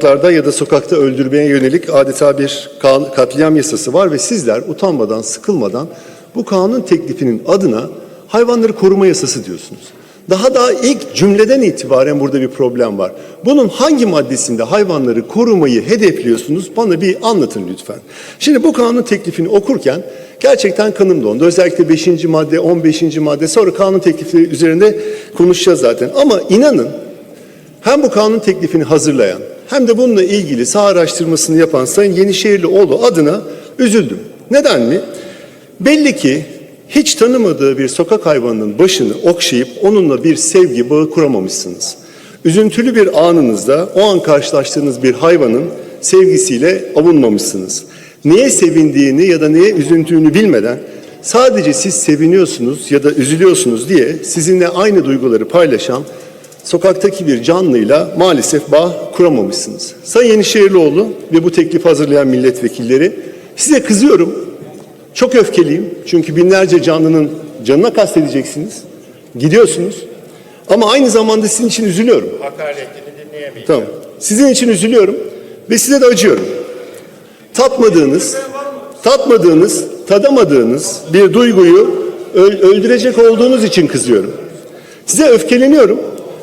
sokaklarda ya da sokakta öldürmeye yönelik adeta bir katliam yasası var ve sizler utanmadan, sıkılmadan bu kanun teklifinin adına hayvanları koruma yasası diyorsunuz. Daha daha ilk cümleden itibaren burada bir problem var. Bunun hangi maddesinde hayvanları korumayı hedefliyorsunuz? Bana bir anlatın lütfen. Şimdi bu kanun teklifini okurken gerçekten kanım dondu. Özellikle 5. madde, 15. madde sonra kanun teklifi üzerinde konuşacağız zaten. Ama inanın hem bu kanun teklifini hazırlayan hem de bununla ilgili saha araştırmasını yapan Sayın Yenişehirlioğlu adına üzüldüm. Neden mi? Belli ki hiç tanımadığı bir sokak hayvanının başını okşayıp onunla bir sevgi bağı kuramamışsınız. Üzüntülü bir anınızda o an karşılaştığınız bir hayvanın sevgisiyle avunmamışsınız. Neye sevindiğini ya da neye üzüldüğünü bilmeden sadece siz seviniyorsunuz ya da üzülüyorsunuz diye sizinle aynı duyguları paylaşan sokaktaki bir canlıyla maalesef bağ kuramamışsınız. Sayın Yenişehirlioğlu ve bu teklifi hazırlayan milletvekilleri size kızıyorum. Çok öfkeliyim çünkü binlerce canlının canına kastedeceksiniz. Gidiyorsunuz. Ama aynı zamanda sizin için üzülüyorum. Hakaretini dinleyemeyiz. Tamam. Sizin için üzülüyorum ve size de acıyorum. Tatmadığınız, tatmadığınız, tadamadığınız bir duyguyu öl- öldürecek olduğunuz için kızıyorum. Size öfkeleniyorum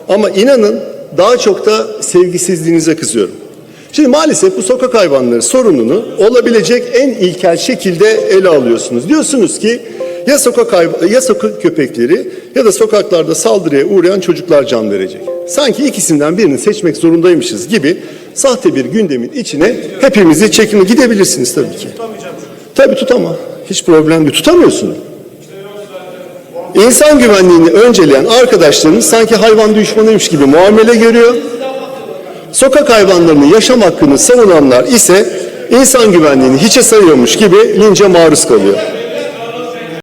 ama inanın daha çok da sevgisizliğinize kızıyorum. Şimdi maalesef bu sokak hayvanları sorununu olabilecek en ilkel şekilde ele alıyorsunuz. Diyorsunuz ki ya sokak ya sokak köpekleri ya da sokaklarda saldırıya uğrayan çocuklar can verecek. Sanki ikisinden birini seçmek zorundaymışız gibi sahte bir gündemin içine hepimizi çekimi gidebilirsiniz tabii ki. Tabii tutama. Hiç problem değil. Tutamıyorsun. İnsan güvenliğini önceleyen arkadaşlarımız sanki hayvan düşmanıymış gibi muamele görüyor. Sokak hayvanlarının yaşam hakkını savunanlar ise insan güvenliğini hiçe sayıyormuş gibi lince maruz kalıyor.